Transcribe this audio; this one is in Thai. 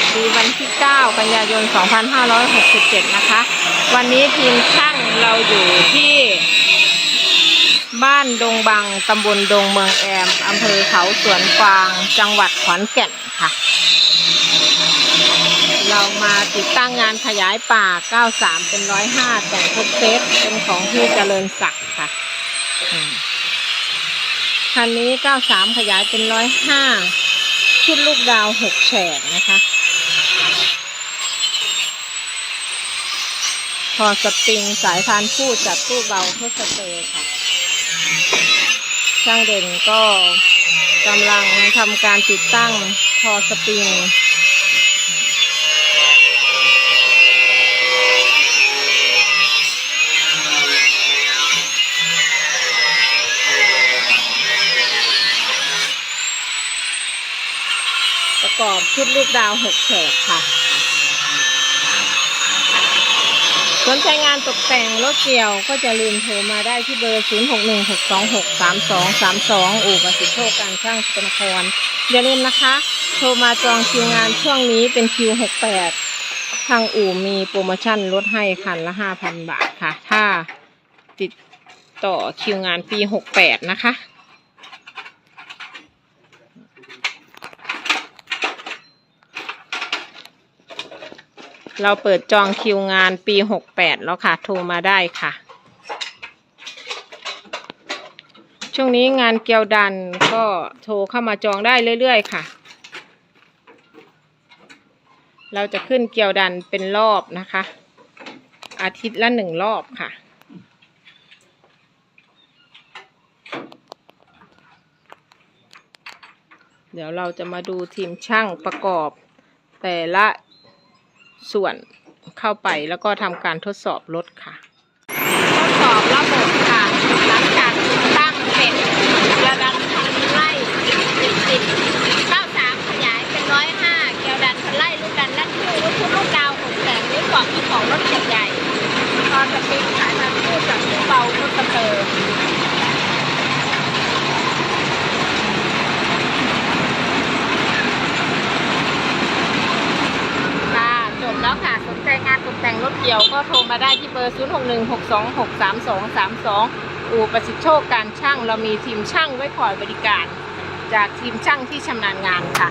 ดีวันที่ 9 กันยายน 2567 นะคะ วันนี้ทีมช่างเราอยู่ที่ บ้านดงบังตำบลดงเมืองแอมอำเภอเขาสวนกวาง จังหวัดขอนแก่นค่ะ เรามาติดตั้งงานขยายป่า 93 เป็น 105แต่งครบเซตเป็นของที่เจริญศักดิ์ค่ะคันนี้ 93 ขยายเป็น 105 ชุดลูกดาว 6 แฉกนะคะ พอสปริงสายพานคู่จับตู้เบาเพื่อสเตย์ค่ะ ช่างเด่นก็กำลังทำการติดตั้งพอสปริงประกอบชุดลูกดาวหกแฉกค่ะ สนใจงานตกแต่งรถเกี่ยวก็จะลืมโทรมาได้ที่เบอร์ 0 6 1 6 2 6 3 2 3 2 อู่ประสิทธิโชคการช่างสกลนครอย่าลืมนะคะ โทรมาจองคิวงานช่วงนี้เป็นคิว 68 ทางอู่มีโปรโมชั่นลดให้คันละ 5,000 บาทค่ะ ถ้าติดต่อคิวงานปี 68 นะคะ เราเปิดจองคิวงานปี68แล้วค่ะ โทรมาได้ค่ะ ช่วงนี้งานเกียวดันก็โทรเข้ามาจองได้เรื่อยๆค่ะ เราจะขึ้นเกียวดันเป็นรอบนะคะ อาทิตย์ละหนึ่งรอบค่ะเดี๋ยวเราจะมาดูทีมช่างประกอบแต่ละ ส่วนเข้าไปแล้วก็ทำการทดสอบรถค่ะ ทดสอบระบบค่ะ หลังจากตั้งเสร็จเกียวดันพันไล่ติดติดเก้าสามขยายเป็นร้อยห้าเกียวดันพันไล่ลูกดันลัดคิ้วลูกชุดลูกดาวหกแสงนี่เกาที่ของรถใหญ่ๆตอนสปริงสายพันธุ์คู่กับเบารถสเตอร์ ค่ะจบแล้วค่ะ สน ใจงานตกแต่งรถเกี่ยวก็โทรมาได้ที่เบอร์ 0 6 1 6 2 6 3 2 3 2 อู่ประสิทธิโชคการช่างเรามีทีมช่างไว้คอยบริการ จากทีมช่างที่ชำนาญงานค่ะ